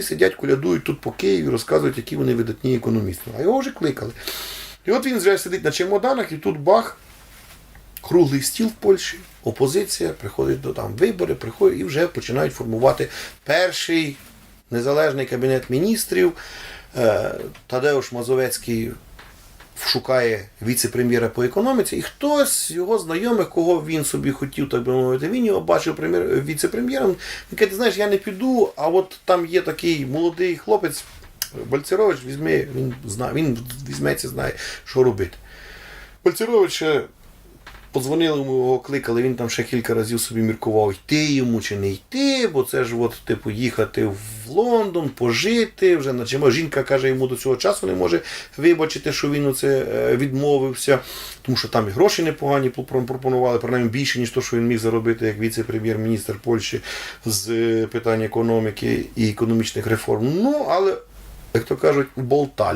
всі сидять, колядують тут по Києві, розказують, які вони видатні економісти. А його вже кликали. І от він вже сидить на чемоданах, і тут бах, круглий стіл в Польщі, опозиція, приходить до там вибори, приходять і вже починають формувати перший незалежний кабінет міністрів. Е, Тадеуш Мазовецький шукає віце-прем'єра по економіці, і хтось його знайомих, кого він собі хотів, так би мовити, він його бачив прем'єр, віце-прем'єром. Він каже, ти знаєш, я не піду, а от там є такий молодий хлопець, Бальцерович, візьме, він знає, він візьметься, знає, що робити. Бальцерович Подзвонили йому, його кликали, він там ще кілька разів собі міркував, йти йому чи не йти, бо це ж от, типу, їхати в Лондон, пожити, вже наче жінка каже, йому до цього часу не може вибачити, що він оце е, відмовився, тому що там і гроші непогані пропонували, принаймні більше, ніж то, що він міг заробити як віце-прем'єр-міністр Польщі з е, питань економіки і економічних реформ. Ну, але, як то кажуть, болталі.